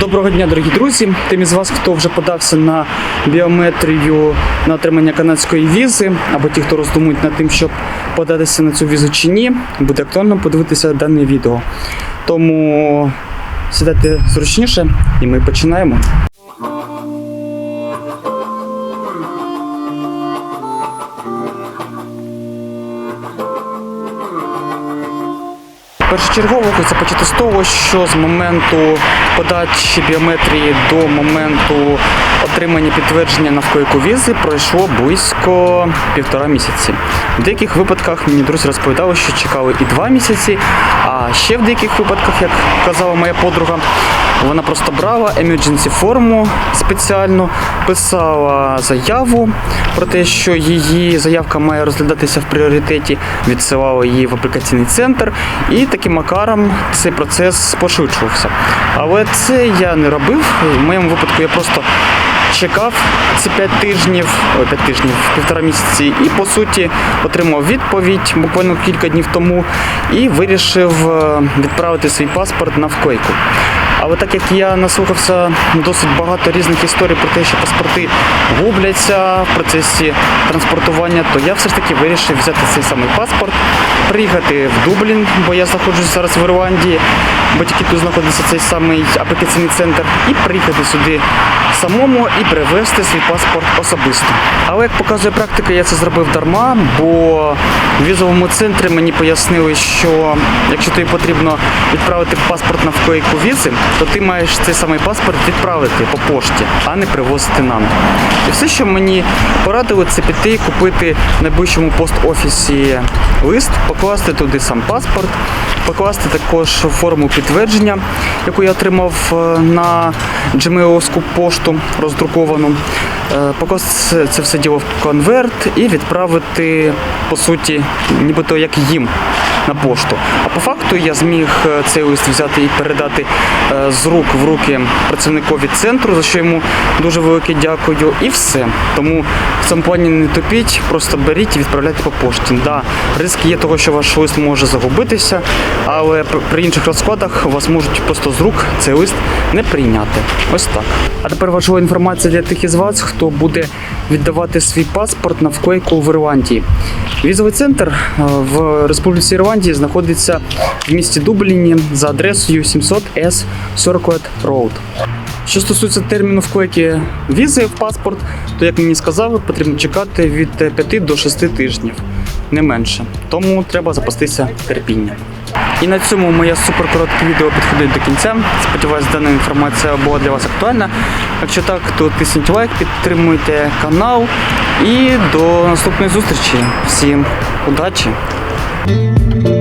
Доброго дня, дорогі друзі. Тим із вас, хто вже подався на біометрію на отримання канадської візи, або ті, хто роздумують над тим, щоб податися на цю візу чи ні, буде актуально подивитися дане відео. Тому сідайте зручніше, і ми починаємо. Першочергово хочеться почати з того, що з моменту подачі біометрії до моменту отримання підтвердження навколо візи пройшло близько півтора місяці. В деяких випадках мені друзі розповідали, що чекали і два місяці, а ще в деяких випадках, як казала моя подруга, вона просто брала emergency форму спеціально, писала заяву про те, що її заявка має розглядатися в пріоритеті, відсилала її в аплікаційний центр, і таким макаром цей процес пошвидшувався. Але це я не робив. В моєму випадку я просто чекав ці 5 тижнів, ой, 5 тижнів, півтора місяці, і по суті отримав відповідь буквально кілька днів тому і вирішив е, відправити свій паспорт на вклейку. Але так як я наслухався досить багато різних історій про те, що паспорти губляться в процесі транспортування, то я все ж таки вирішив взяти цей самий паспорт, приїхати в Дублін, бо я знаходжусь зараз в Ірландії, бо тільки тут знаходиться цей самий аплікаційний центр, і приїхати сюди самому і привезти свій паспорт особисто. Але як показує практика, я це зробив дарма, бо в візовому центрі мені пояснили, що якщо тобі потрібно відправити паспорт на вклейку візи, то ти маєш цей самий паспорт відправити по пошті, а не привозити нам. І все, що мені порадили, це піти купити в найближчому пост-офісі лист, покласти туди сам паспорт, покласти також форму підтвердження, яку я отримав е, на Gmail'овську пошту роздруковану, е, покласти це все діло в конверт і відправити, по суті, нібито як їм на пошту. А по факту я зміг е, цей лист взяти і передати е, з рук в руки працівникові центру, за що йому дуже велике дякую. І все. Тому в цьому плані не тупіть, просто беріть і відправляйте по пошті. Да, ризик є того, що ваш лист може загубитися, але при- інших розкладах вас можуть просто з рук цей лист не прийняти. Ось так. А тепер важлива інформація для тих із вас, хто буде віддавати свій паспорт на вклейку в Ірландії. Візовий центр е, в Республіці Ірландії знаходиться в місті Дубліні за адресою 700 S Circuit Road. Що стосується терміну вклейки візи в паспорт, то як мені сказали, потрібно чекати від 5 до 6 тижнів, не менше. Тому треба запастися терпінням. І на цьому моє суперкоротке відео підходить до кінця. Сподіваюсь, дана інформація була для вас актуальна. Якщо так, то тисніть лайк, підтримуйте канал і до наступної зустрічі. Всім удачі! Thank you.